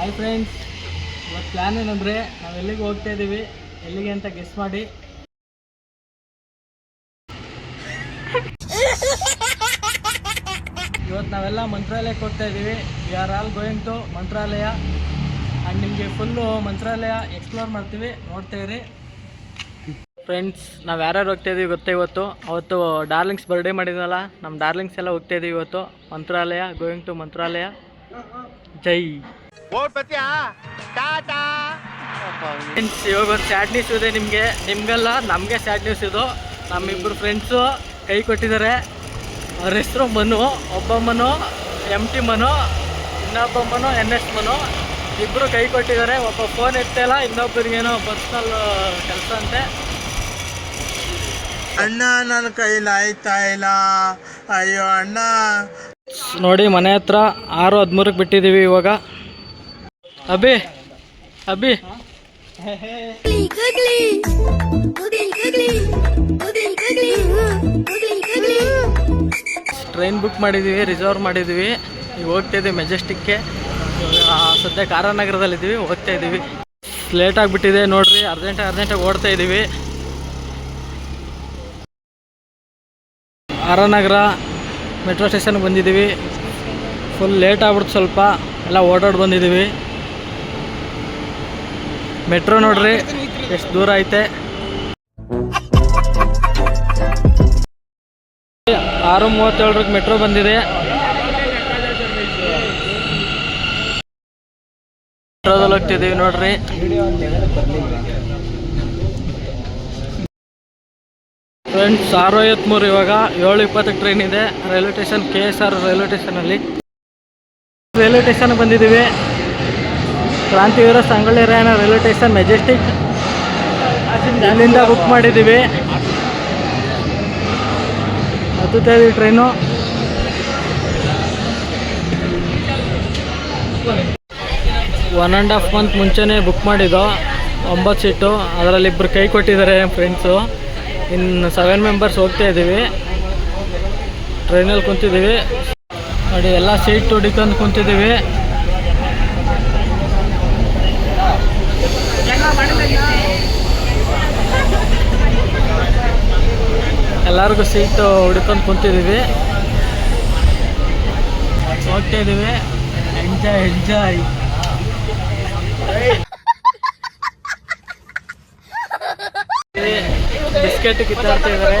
Hi friends ಇವತ್ತು plan ಏನಂದರೆ ನಾವು ಎಲ್ಲಿಗೆ ಹೋಗ್ತಾ ಇದ್ದೀವಿ ಎಲ್ಲಿಗೆ ಅಂತ ಗೆಸ್ ಮಾಡಿ. ಇವತ್ತು ನಾವೆಲ್ಲ ಮಂತ್ರಾಲಯಕ್ಕೆ ಹೋಗ್ತಾ ಇದ್ದೀವಿ we are all going to Mantralaya. And ನಿಮಗೆ ಫುಲ್ಲು ಮಂತ್ರಾಲಯ ಎಕ್ಸ್ಪ್ಲೋರ್ ಮಾಡ್ತೀವಿ. ನೋಡ್ತಾ ಇರಿ. ಫ್ರೆಂಡ್ಸ್ ನಾವು ಯಾರ್ಯಾರು ಹೋಗ್ತಾ ಇದೀವಿ ಗೊತ್ತಾ ಇವತ್ತು? ಅವತ್ತು ಡಾರ್ಲಿಂಗ್ಸ್ ಬರ್ಡೇ ಮಾಡಿದ್ನಲ್ಲ ನಮ್ಮ ಡಾರ್ಲಿಂಗ್ಸ್ ಎಲ್ಲ ಹೋಗ್ತಾ ಇದ್ದೀವಿ ಇವತ್ತು. Mantralaya going to Mantralaya. Jai. Friends ಇವಾಗ ಒಂದು ಸ್ಯಾಡ್ ನ್ಯೂಸ್ ಇದೆ ನಿಮಗೆ. ನಿಮಗೆಲ್ಲ ನಮಗೆ ಸ್ಯಾಡ್ ನ್ಯೂಸ್ ಇದು. ನಮ್ಮಿಬ್ಬರು ಫ್ರೆಂಡ್ಸು ಕೈ ಕೊಟ್ಟಿದ್ದಾರೆ. ಅವ್ರ ಹೆಸರು ಮನು ಒಬ್ಬ ಮನು ಎಂ ಟಿ ಮನು ಇನ್ನೊಬ್ಬ ಮನು ಎನ್ ಎಸ್ ಮನು. ಇಬ್ಬರು ಕೈ ಕೊಟ್ಟಿದ್ದಾರೆ. ಒಬ್ಬ ಫೋನ್ ಎತ್ತಲ್ಲ ಇನ್ನೊಬ್ಬರಿಗೇನೋ ಪರ್ಸ್ನಲ್ ಕೆಲಸ ಅಂತೆ. ಅಣ್ಣ ನನ್ನ ಕೈ ಆಯ್ತಾ ಇಲ್ಲ. ಅಯ್ಯೋ ಅಣ್ಣ. ನೋಡಿ ಮನೆ ಹತ್ರ ಆರು ಹದಿಮೂರಕ್ಕೆ ಬಿಟ್ಟಿದ್ದೀವಿ ಇವಾಗ. Googly, googly. ಟ್ರೈನ್ ಬುಕ್ ಮಾಡಿದ್ದೀವಿ ರಿಸರ್ವ್ ಮಾಡಿದ್ದೀವಿ ಈಗ ಹೋಗ್ತಾ ಇದ್ದೀವಿ ಮೆಜೆಸ್ಟಿಕ್ಗೆ ಸದ್ಯ ಕಾರಾನಗರದಲ್ಲಿದ್ದೀವಿ ಹೋಗ್ತಾ ಇದ್ದೀವಿ ಲೇಟ್ ಆಗಿಬಿಟ್ಟಿದೆ ನೋಡ್ರಿ ಅರ್ಜೆಂಟಾಗಿ ಅರ್ಜೆಂಟಾಗಿ ಓಡ್ತಾ ಇದ್ದೀವಿ ಆರಾನಗರ ಮೆಟ್ರೋ ಸ್ಟೇಷನ್ಗೆ ಬಂದಿದ್ದೀವಿ. ಫುಲ್ ಲೇಟ್ ಆಗ್ಬಿಡ್ತು ಸ್ವಲ್ಪ ಎಲ್ಲ ಓಡಾಡಿ ಬಂದಿದ್ದೀವಿ. ಮೆಟ್ರೋ ನೋಡ್ರಿ, ಎಷ್ಟು ದೂರ ಐತೆ. ಆರು ಮೂವತ್ತೇಳರಕ್ಕೆ ಮೆಟ್ರೋ ಬಂದಿದೆ. ಮೆಟ್ರೋದಲ್ಲಿ ಹೋಗ್ತಿದ್ದೀವಿ ನೋಡ್ರಿ. ಫ್ರೆಂಡ್ಸ್ ಆರು ಐವತ್ಮೂರು ಇವಾಗ, ಏಳು ಇಪ್ಪತ್ತಕ್ಕೆ ಟ್ರೈನ್ ಇದೆ. Railway station, K S R railway ಸ್ಟೇಷನಲ್ಲಿ. Railway station ಬಂದಿದ್ದೀವಿ. Krantiveera Sangolli Rayanna railway station Majestic ಅಲ್ಲಿಂದ ಬುಕ್ ಮಾಡಿದ್ದೀವಿ. ಹತ್ತುತ್ತಾ train one and half month ಮುಂಚೆನೇ ಬುಕ್ ಮಾಡಿದ್ದು. ಒಂಬತ್ತು ಸೀಟು ಅದರಲ್ಲಿ ಇಬ್ಬರು ಕೈ ಕೊಟ್ಟಿದ್ದಾರೆ ಫ್ರೆಂಡ್ಸು ಇನ್ನು ಸೆವೆನ್ ಮೆಂಬರ್ಸ್ ಹೋಗ್ತಾ ಇದ್ದೀವಿ. ಟ್ರೈನಲ್ಲಿ ಕುಂತಿದ್ದೀವಿ. ನೋಡಿ, ಎಲ್ಲ ಸೀಟ್ ಹುಡುಕೊಂಡು ಕುಂತಿದ್ದೀವಿ. ಎಲ್ಲರಿಗೂ ಸೀಟು ಹುಡ್ಕೊಂಡು ಕುಂತಿದ್ದೀವಿ. ಹೋಗ್ತಾ ಎಂಜಾಯ್ ಎಂಜಾಯ್ ಬಿಸ್ಕೆಟ್ ಕಿತ್ತಾಡ್ತಾ ಇದ್ದಾರೆ.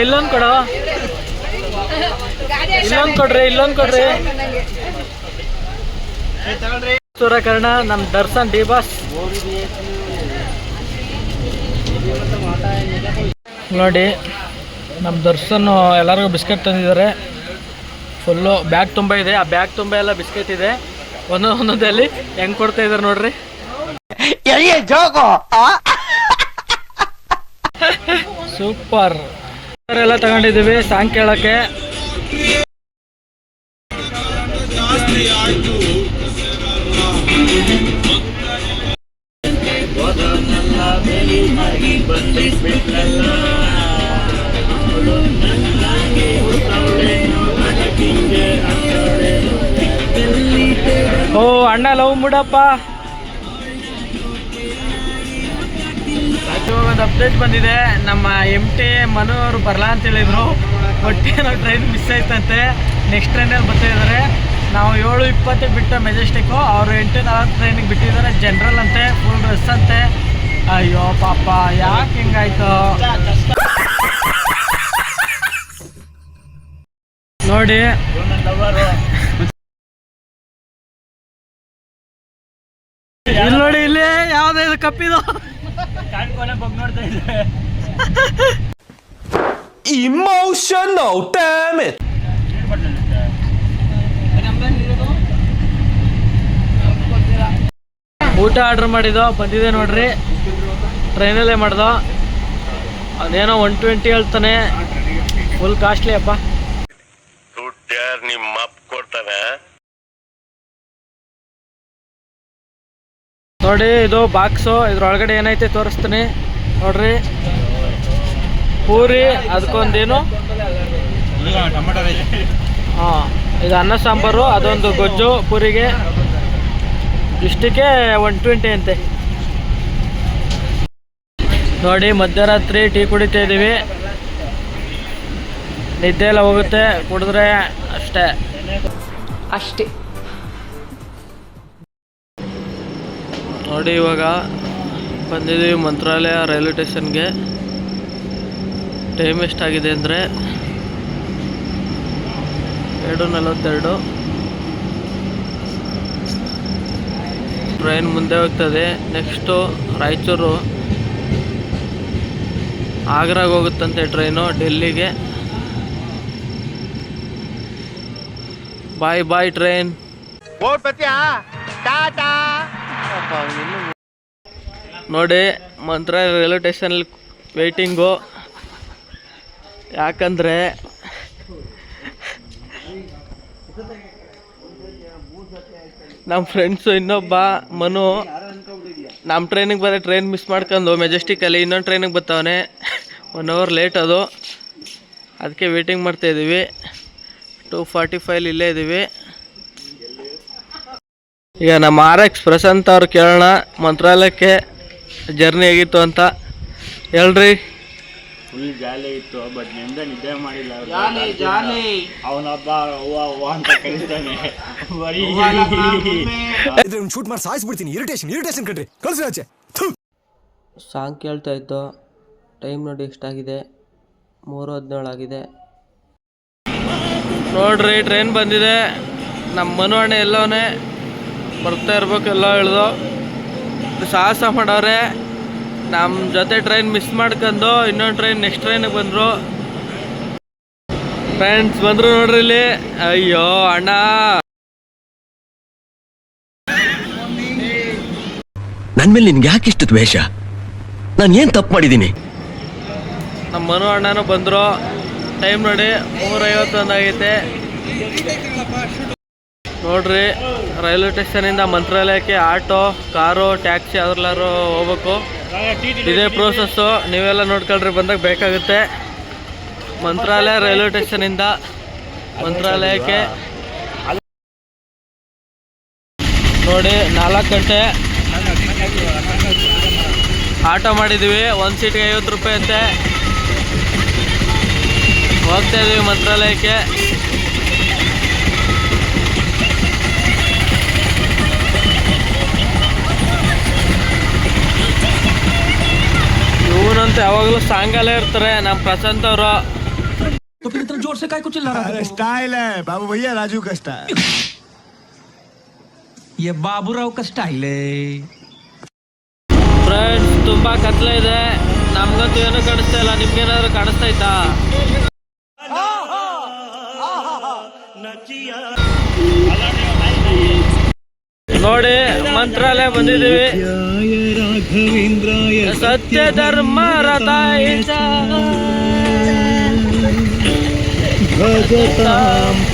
ಇಲ್ಲೊಂದು ಕೊಡೋ. ಇಲ್ಲೊಂದು ಕೊಡ್ರಿ ಇಲ್ಲೊಂದು ಕೊಡ್ರಿ. ಸೂರ್ಯಕರ್ಣ ನಮ್ಮ ದರ್ಶನ್ ಡಿ ಬಾಸ್. ನೋಡಿ ನಮ್ಮ ದರ್ಶನ್ ಎಲ್ಲರಿಗೂ ಬಿಸ್ಕೆಟ್ ತಂದಿದ್ದಾರೆ. ಫುಲ್ಲು ಬ್ಯಾಗ್ ತುಂಬ ಇದೆ. ಆ ಬ್ಯಾಗ್ ತುಂಬ ಎಲ್ಲ ಬಿಸ್ಕೆಟ್ ಇದೆ. ಒಂದೊಂದು ಒಂದೊಂದಲ್ಲಿ ಹೆಂಗ್ ಕೊಡ್ತಾ ಇದ್ದಾರೆ ನೋಡ್ರಿ. ಸೂಪರ್. ಎಲ್ಲ ತಗೊಂಡಿದ್ದೀವಿ ಸಾಂಗ್ ಕೇಳಕ್ಕೆ. ಓ ಅಣ್ಣ ಲವ್ ಮುಡಪ್ಪ. ಒಂದು ಅಪ್ಡೇಟ್ ಬಂದಿದೆ. ನಮ್ಮ ಎಂ ಟಿ ಮನು ಅವರು ಬರಲ್ಲ ಅಂತ ಹೇಳಿದ್ರು ಬಟ್ ನಾವು ಟ್ರೈನ್ ಮಿಸ್ ಆಯ್ತಂತೆ. ನೆಕ್ಸ್ಟ್ ಟ್ರೈನಲ್ಲಿ ಬರ್ತಾ ಇದ್ದಾರೆ ನಾವು ಏಳು ಇಪ್ಪತ್ತಿಗೆ ಬಿಟ್ಟ ಮೆಜೆಸ್ಟಿಕ್ಕು ಅವರು ಎಂಟು ನಾಲ್ಕು ಟ್ರೈನಿಗೆ ಬಿಟ್ಟಿದ್ದಾರೆ. ಜನರಲ್ ಅಂತೆ ಫುಲ್ ಡ್ರೆಸ್ ಅಂತೆ. ಅಯ್ಯೋ ಪಾಪ, ಯಾಕೆ ಹಿಂಗಾಯ್ತು? ನೋಡಿ. ಇಲ್ಲಿ ನೋಡಿ, ಇಲ್ಲಿ ಯಾವ್ದು ಇದು ಕಪ್ಪಿದು Emotional damn it ಊಟ ಆರ್ಡರ್ ಮಾಡಿದ್ದು ಬಂದಿದೆ ನೋಡ್ರಿ. ಟ್ರೈನಲ್ಲೇ ಮಾಡ್ದೋ. ಅದೇನೋ ಒನ್ ಟ್ವೆಂಟಿ ಹೇಳ್ತಾನೆ. ಫುಲ್ ಕಾಸ್ಟ್ಲಿ ಅಪ್ಪ ದುಡ್ಡು ಯಾರು ನಿಮ್ಮ ಅಪ್ಪ ಕೊಡ್ತಾನೆ ನೋಡಿ, ಇದು ಬಾಕ್ಸು ಇದ್ರೊಳಗಡೆ ಏನೈತೆ ತೋರಿಸ್ತೀನಿ. ನೋಡ್ರಿ. ಪೂರಿ ಅದಕ್ಕೊಂದೇನು ಹಾ, ಇದು ಅನ್ನ ಸಾಂಬಾರು, ಅದೊಂದು ಗೊಜ್ಜು ಪೂರಿಗೆ. ಇಷ್ಟಕ್ಕೆ ಒನ್ ಟ್ವೆಂಟಿ ಅಂತೆ. ನೋಡಿ, ಮಧ್ಯರಾತ್ರಿ ಟೀ ಕುಡಿತಾ ಇದ್ದೀವಿ. ನಿದ್ದೆ ಎಲ್ಲ ಹೋಗುತ್ತೆ, ಕುಡಿದ್ರೆ ಅಷ್ಟೇ. ಅಷ್ಟೇ. ನೋಡಿ, ಇವಾಗ ಬಂದಿದ್ದೀವಿ ಮಂತ್ರಾಲಯ ರೈಲ್ವೆ ಸ್ಟೇಷನ್ಗೆ. ಟೈಮ್ ಎಷ್ಟಾಗಿದೆ ಅಂದರೆ ಎರಡು ನಲವತ್ತೆರಡು. ಟ್ರೈನ್ ಮುಂದೆ ಹೋಗ್ತದೆ. ನೆಕ್ಸ್ಟು ರಾಯಚೂರು. ಆಗ್ರಾಗೆ ಹೋಗುತ್ತಂತೆ ಟ್ರೈನು ಡೆಲ್ಲಿಗೆ. ಬಾಯ್ ಬಾಯ್ ಟ್ರೈನ್ ನೋಡಿ, ಮಂತ್ರ ರೈಲ್ವೆ ಸ್ಟೇಷನಲ್ಲಿ ವೆಯ್ಟಿಂಗು ಯಾಕಂದರೆ ನಮ್ಮ ಫ್ರೆಂಡ್ಸು ಇನ್ನೊಬ್ಬ ಮನು ನಮ್ಮ ಟ್ರೈನಿಗೆ ಬರೋ ಟ್ರೈನ್ ಮಿಸ್ ಮಾಡ್ಕೊಂಡು ಮೆಜೆಸ್ಟಿಕಲ್ಲಿ ಇನ್ನೊಂದು ಟ್ರೈನಿಗೆ ಬರ್ತಾವನೆ ಒನ್ ಅವರ್ ಲೇಟ್ ಅದು. ಅದಕ್ಕೆ ವೇಟಿಂಗ್ ಮಾಡ್ತಾಯಿದ್ದೀವಿ ಟೂ ಫಾರ್ಟಿ ಫೈವ್ ಇಲ್ಲೇ ಇದ್ದೀವಿ ಈಗ ನಮ್ಮ ಆರ್ ಎಕ್ಸ್ ಪ್ರಶಾಂತ್ ಅವ್ರು ಕೇಳೋಣ ಮಂತ್ರಾಲಯಕ್ಕೆ ಜರ್ನಿ ಆಗಿತ್ತು ಅಂತ. ಹೇಳ್ರಿ. ಫುಲ್ ಜಾಲಿ ಇತ್ತು ಬಟ್ನಿಂದ ನಿದ್ದೆ ಮಾಡಿಲ್ಲ ಅವನೊಬ್ಬ ಅವ್ವ ಅವ್ವ ಅಂತ ಕರೀತಾನೆ. ಬರೀ. ಇದ್ರೆ ಶೂಟ್ ಮಾಡಿ ಸಾಯಿಸ್ಬಿಡ್ತೀನಿ. ಇರಿಟೇಷನ್ ಇರಿಟೇಷನ್ ಕಣ್ರಿ. ಕಳ್ಸಿ ಆಚೆ. ಥು. ಸಾಂಗ್ ಕೇಳ್ತಾ ಇತ್ತು. ಟೈಮ್ ನೋಡಿ ಎಷ್ಟಾಗಿದೆ? ಮೂರು ಹದಿನೇಳು ಆಗಿದೆ. ನೋಡ್ರಿ ಟ್ರೈನ್ ಬಂದಿದೆ. ನಮ್ಮ ಮನು ಅಣ್ಣ ಎಲ್ಲವನೇ. ಬರ್ತಾ ಇರ್ಬೇಕು ಎಲ್ಲ ಇಳ್ದು. ಸಾಹಸ ಮಾಡವ್ರೆ ನಮ್ಮ ಜೊತೆ ಟ್ರೈನ್ ಮಿಸ್ ಮಾಡ್ಕೊಂಡು ಇನ್ನೊಂದು ಟ್ರೈನ್ ನೆಕ್ಸ್ಟ್ ಟ್ರೈನಿಗೆ ಬಂದರು. ಫ್ರೆಂಡ್ಸ್ ಬಂದರು ನೋಡ್ರಿ ಇಲ್ಲಿ. ಅಯ್ಯೋ ಅಣ್ಣ. ನನ್ನ ಮೇಲೆ ನಿನ್ಗೆ ಯಾಕೆ ಇಷ್ಟು ದ್ವೇಷ? ನಾನು ಏನು ತಪ್ಪು ಮಾಡಿದ್ದೀನಿ? ನಮ್ಮ ಮನು ಅಣ್ಣನೂ ಬಂದರು. ಟೈಮ್ ನೋಡಿ ಮೂರೈವತ್ತೊಂದು ಆಗೈತೆ. ನೋಡ್ರಿ, ರೈಲ್ವೆ ಸ್ಟೇಷನಿಂದ ಮಂತ್ರಾಲಯಕ್ಕೆ ಆಟೋ, ಕಾರು, ಟ್ಯಾಕ್ಸಿ ಅದ್ರಲ್ಲಾರು ಹೋಗ್ಬೇಕು. ಇದೇ ಪ್ರೋಸೆಸ್ಸು ನೀವೆಲ್ಲ ನೋಡ್ಕೊಳ್ರಿ, ಬಂದಾಗ ಬೇಕಾಗುತ್ತೆ. ಮಂತ್ರಾಲಯ ರೈಲ್ವೆ ಸ್ಟೇಷನಿಂದ ಮಂತ್ರಾಲಯಕ್ಕೆ. ನೋಡಿ, ನಾಲ್ಕು ಗಂಟೆ. ಆಟೋ ಮಾಡಿದೀವಿ, ಒಂದು ಸೀಟ್ಗೆ ಐವತ್ತು ರೂಪಾಯಿ ಅಂತೆ. ಹೋಗ್ತಾ ಇದೀವಿ ಮಂತ್ರಾಲಯಕ್ಕೆ. ಇವನಂತ ಯಾವಾಗಲೂ ಸಾಂಗಲ್ಲ ಇರ್ತಾರೆ ನಮ್ ಪ್ರಶಾಂತ್ ಅವರು. ಜೋರ್ಸೆ ಕಾಯಿ ಕುಚ್ಚಿಲ್ಲ ಸ್ಟೈಲ್ ಬಾಬು ಭಯ್ಯ ರಾಜು ಕಷ್ಟ. ಎ ಬಾಬುರಾವ್ ಕಷ್ಟ ಇಲ್ಲೇ. ಫ್ರೆಂಡ್ ತುಂಬಾ ಕತ್ಲ ಇದೆ. ನಮ್ಗಂತೂ ಏನು ಕಾಣಿಸ್ತಾ ಇಲ್ಲ. ನಿಮ್ಗೇನಾದ್ರೂ ಕಾಣಿಸ್ತಾ ಇತ್ತಾ? ನೋಡಿ ಮಂತ್ರಾಲಯ ಬಂದಿದ್ದೀವಿ. ಸತ್ಯ ಧರ್ಮ ರಥಾಯ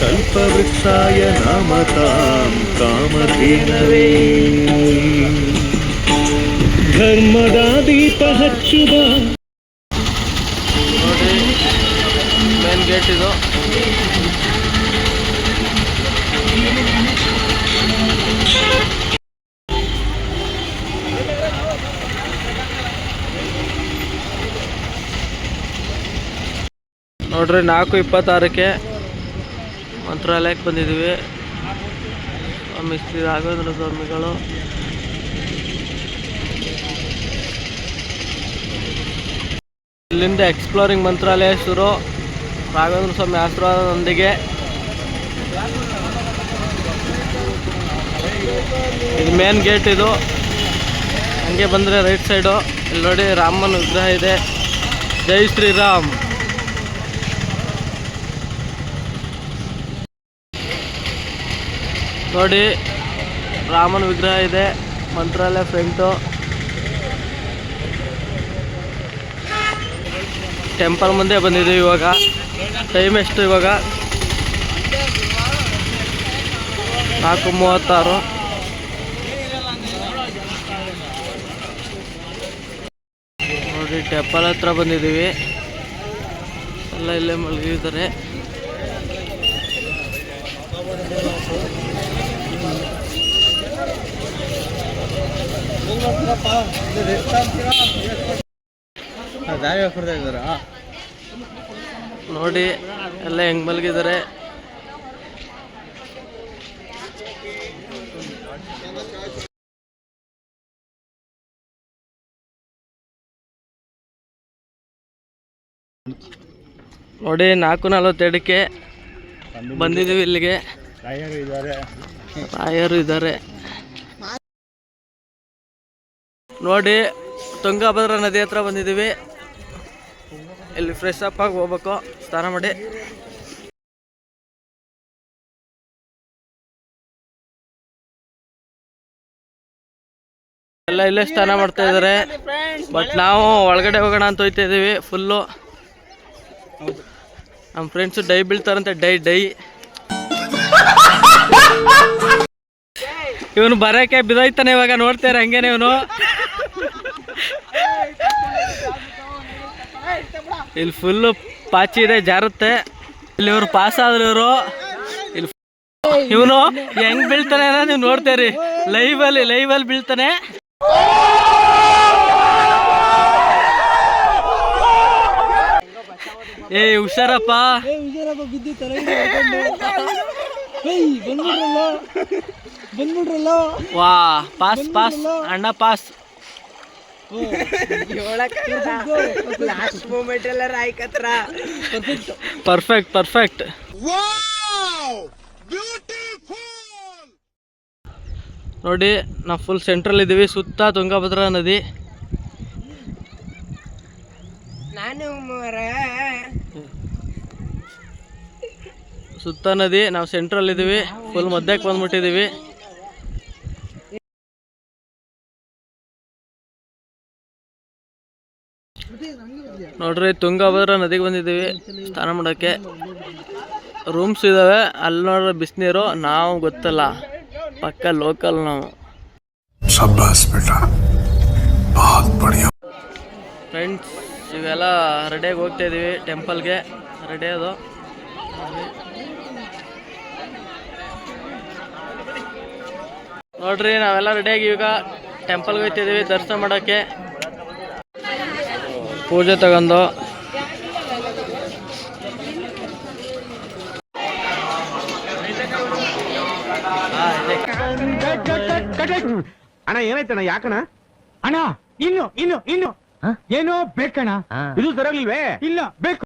ಕಲ್ಪವೃಕ್ಷಾಯ ನಾಮತಾಂ ಕಾಮಧೇನವೇ. ಧರ್ಮದ ದೀಪ ಹಚ್ಚುವ. ನೋಡಿ ಮೇನ್ ಗೇಟ್ ಇದು. ನೋಡ್ರಿ, ನಾಲ್ಕು ಇಪ್ಪತ್ತಾರಕ್ಕೆ ಮಂತ್ರಾಲಯಕ್ಕೆ ಬಂದಿದ್ದೀವಿ. ಸ್ವಾಮಿ, ಶ್ರೀ ರಾಘವೇಂದ್ರ ಸ್ವಾಮಿಗಳು. ಇಲ್ಲಿಂದ ಎಕ್ಸ್ಪ್ಲೋರಿಂಗ್ ಮಂತ್ರಾಲಯ ಶುರು. ರಾಘವೇಂದ್ರ ಸ್ವಾಮಿ ಆಶೀರ್ವಾದದೊಂದಿಗೆ. ಇದು ಮೇನ್ ಗೇಟ್ ಇದು. ಹಂಗೆ ಬಂದರೆ ರೈಟ್ ಸೈಡು ಇಲ್ಲಿ ನೋಡಿ ರಾಮನ ವಿಗ್ರಹ ಇದೆ. ಜೈ ಶ್ರೀರಾಮ್. ನೋಡಿ, ರಾಮನ ವಿಗ್ರಹ ಇದೆ, ಮಂತ್ರಾಲಯ ಫ್ರಂಟು ಟೆಂಪಲ್ ಮುಂದೆ ಬಂದಿದ್ದೀವಿ ಇವಾಗ. ಟೈಮ್ ಎಷ್ಟು ಇವಾಗ? ನಾಲ್ಕು ಮೂವತ್ತಾರು. ನೋಡಿ ಟೆಂಪಲ್ ಹತ್ರ ಬಂದಿದ್ದೀವಿ. ಎಲ್ಲ ಇಲ್ಲೇ ಮಲಗಿದ್ದಾರೆ. ನೋಡಿ ಎಲ್ಲ ಹೆಂಗ್ ಮಲಗಿದ್ದಾರೆ. ನೋಡಿ ನಾಲ್ಕು ನಲವತ್ತೆರಡಕ್ಕೆ ಬಂದಿದ್ದೀವಿ ಇಲ್ಲಿಗೆ. ರಾಯರು ಇದ್ದಾರೆ. ನೋಡಿ, ತುಂಗಭದ್ರಾ ನದಿ ಹತ್ರ ಬಂದಿದ್ದೀವಿ. ಇಲ್ಲಿ ಫ್ರೆಶ್ ಅಪ್ ಆಗಿ ಹೋಗ್ಬೇಕು. ಸ್ನಾನ ಮಾಡಿ. ಎಲ್ಲ ಇಲ್ಲೇ ಸ್ನಾನ ಮಾಡ್ತಾ ಇದ್ದಾರೆ. ಬಟ್ ನಾವು ಒಳಗಡೆ ಹೋಗೋಣ ಅಂತ ಹೋಯ್ತಾ ಇದೀವಿ ಫುಲ್ಲು ನಮ್ಮ ಫ್ರೆಂಡ್ಸು ಡೈ ಬೀಳ್ತಾರಂತೆ, ಡೈ ಡೈ. ಇವನು ಬರೋಕೆ ಬಿದೋಯ್ತಾನೆ ಇವಾಗ ನೋಡ್ತಾರೆ ಹಂಗೇನೆ ಇವನು ಇಲ್ಲಿ ಫುಲ್ಲು ಪಾಚಿ ಇದೆ ಜಾರುತ್ತೆ. ಇಲ್ಲಿ ಇವ್ರು ಪಾಸ್ ಆದ್ರು ಇವರು. ಇಲ್ಲಿ ಇವನು ಹೆಂಗ್ ಬೀಳ್ತಾನೆ ನೀವು ನೋಡ್ತೇರಿ. ಲೈವ್ ಅಲ್ಲಿ ಲೈವ್ ಅಲ್ಲಿ ಬೀಳ್ತಾನೆ. ಏ ಹುಷಾರಪ್ಪ. ವಾ ಪಾಸ್ ಪಾಸ್ ಅಣ್ಣ ಪಾಸ್ ಪರ್ಫೆಕ್ಟ್ ಪರ್ಫೆಕ್ಟ್ ನೋಡಿ ನಾವು ಫುಲ್ ಸೆಂಟ್ರಲ್ ಇದ್ದೀವಿ ಸುತ್ತ ತುಂಗಭದ್ರಾ ನದಿ. ನಾನು ಸುತ್ತ ನದಿ ನಾವು ಸೆಂಟ್ರಲ್ ಇದ್ದೀವಿ ಫುಲ್ ಮಧ್ಯಕ್ಕೆ ಬಂದ್ಬಿಟ್ಟಿದ್ದೀವಿ. ನೋಡ್ರಿ ತುಂಗಭದ್ರಾ ನದಿಗೆ ಬಂದಿದ್ದೀವಿ. ಸ್ನಾನ ಮಾಡೋಕ್ಕೆ. ರೂಮ್ಸ್ ಇದ್ದಾವೆ ಅಲ್ಲಿ ನೋಡ್ರಿ ಬಿಸಿನೀರು. ನಾವು ಗೊತ್ತಲ್ಲ. ಪಕ್ಕ ಲೋಕಲ್ ನಾವು. ಫ್ರೆಂಡ್ಸ್ ಇವೆಲ್ಲ ರೆಡಿಯಾಗಿ ಹೋಗ್ತಾ ಇದೀವಿ. ಟೆಂಪಲ್ಗೆ ರೆಡಿ ಅದು? ನೋಡ್ರಿ ನಾವೆಲ್ಲ ರೆಡಿಯಾಗಿ ಈಗ ಟೆಂಪಲ್ಗೆ ಹೋಗ್ತಿದ್ದೀವಿ ದರ್ಶನ ಮಾಡೋಕ್ಕೆ. ಪೂಜೆ ತಗೊಂಡು. ಅಣ್ಣ ಏನಾಯ್ತಣ್ಣ ಯಾಕಣ್ಣ? ಅಣ್ಣ ಇನ್ನು ಇನ್ನು ಇನ್ನು. ಏನೋ ಬೇಕಣ್ಣ. ಇದು ಸರಿಯಾಗಿಲ್ವೇ? ಇಲ್ಲ ಬೇಕು.